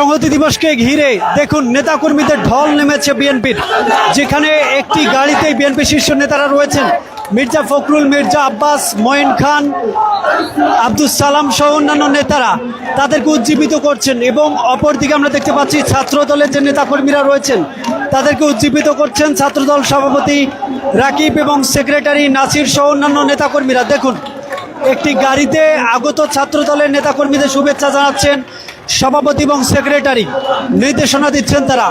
সংহতি দিবসকে ঘিরে দেখুন নেতাকর্মীদের ঢল নেমেছে বিএনপির। যেখানে একটি গাড়িতে বিএনপি শীর্ষ নেতারা রয়েছেন। মির্জা ফখরুল, মির্জা আব্বাস, মঈন খান আব্দুল সালাম সহ অন্যান্য নেতারা তাদেরকে উজ্জীবিত করছেন এবং অপরদিকে আমরা দেখতে পাচ্ছি ছাত্র দলের যে নেতাকর্মীরা রয়েছেন, তাদেরকে উজ্জীবিত করছেন ছাত্রদল সভাপতি রাকিব এবং সেক্রেটারি নাসির সহ অন্যান্য নেতাকর্মীরা। দেখুন, একটি গাড়িতে আগত ছাত্র দলের নেতাকর্মীদের শুভেচ্ছা জানাচ্ছেন সভাপতি এবং সেক্রেটারি নির্দেশনা দিচ্ছেন তারা।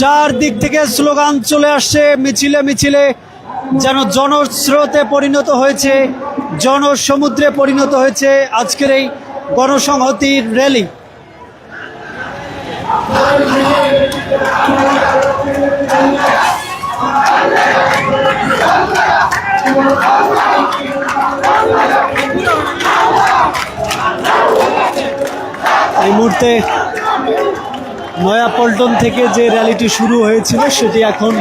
চারদিক থেকে স্লোগান চলে আসছে, মিছিলে মিছিলে, যেন জনস্রোতে পরিণত হয়েছে, জনসমুদ্রে পরিণত হয়েছে আজকের এই গণসংহতির র্যালি এই মুহূর্তে নয়াপল্টন থেকে যে র্যালিটি শুরু হয়েছিল, সেটি এখন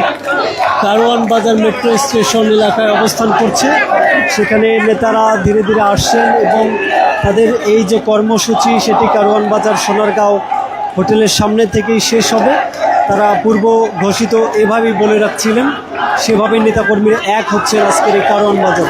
কারওয়ান বাজার মেট্রো স্টেশন এলাকায় অবস্থান করছে। সেখানে নেতারা ধীরে ধীরে আসছেন এবং তাদের এই যে কর্মসূচি, সেটি কারওয়ান বাজার সোনারগাঁও হোটেলের সামনে থেকেই শেষ হবে। তারা পূর্ব ঘোষিত এভাবেই বলে রাখছিলেন, সেভাবে নেতাকর্মীরা এক হচ্ছেন আজকের এই কারওয়ান বাজার।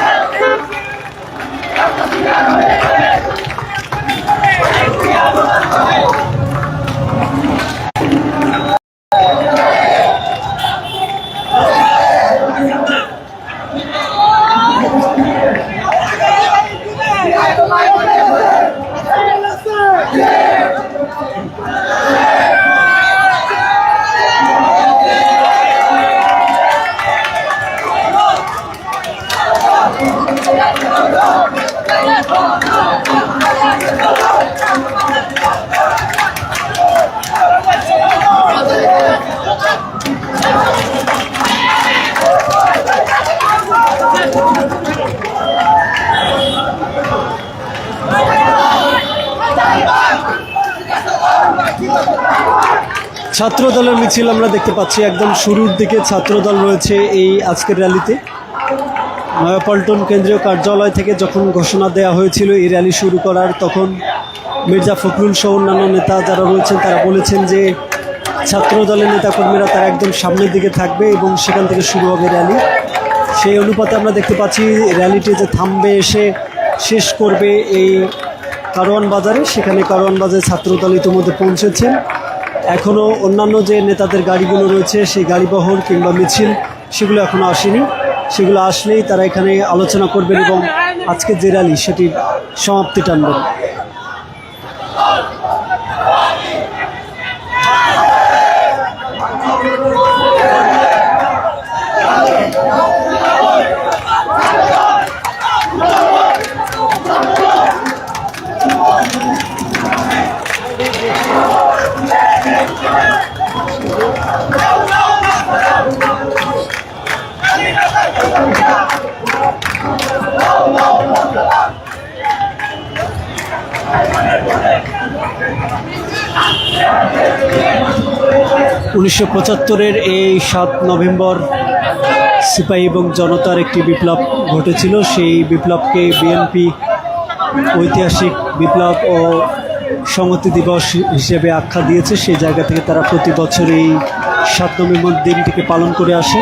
ছাত্র দলের মিছিল আমরা দেখতে পাচ্ছি। একদম শুরুর দিকে ছাত্র দল রয়েছে এই আজকের র্যালিতে। নয়াপল্টন কেন্দ্রীয় কার্যালয় থেকে যখন ঘোষণা দেওয়া হয়েছিল এই র্যালি শুরু করার, তখন মির্জা ফখরুল সহ অন্যান্য নেতা যারা রয়েছেন, তারা বলেছেন যে ছাত্র দলের নেতাকর্মীরা তারা একদম সামনের দিকে থাকবে এবং সেখান থেকে শুরু হবে র্যালি। সেই অনুপাতে আমরা দেখতে পাচ্ছি র্যালিটি যে থামবে, এসে শেষ করবে এই কারওয়ান বাজারে। সেখানে কারওয়ান বাজারে ছাত্রদল ইতিমধ্যে পৌঁছেছেন। এখনও অন্যান্য যে নেতাদের গাড়িগুলো রয়েছে, সেই গাড়ি গাড়িবহর কিংবা মিছিল, সেগুলো এখনও আসেনি। সেগুলো আসলেই তারা এখানে আলোচনা করবেন এবং আজকে যে র্যালি, সেটির সমাপ্তি টানবেন। উনিশশো পঁচাত্তরের এই সাত নভেম্বর সিপাহী এবং জনতার একটি বিপ্লব ঘটেছিল। সেই বিপ্লবকে বিএনপি ঐতিহাসিক বিপ্লব ও সংহতি দিবস হিসেবে আখ্যা দিয়েছে। সেই জায়গা থেকে তারা প্রতি বছর এই সাত নভেম্বর দিনটিকে পালন করে আসে।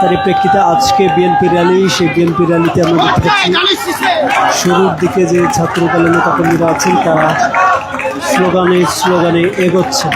তারই প্রেক্ষিতে আজকে বিএনপি র্যালি সেই বিএনপি র্যালিতে আমরা দেখতে পাচ্ছি শুরুর দিকে যে ছাত্র দলের নেতাকর্মীরা আছেন তারা স্লোগানে স্লোগানে এগোচ্ছে।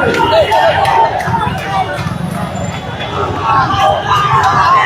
Thank you.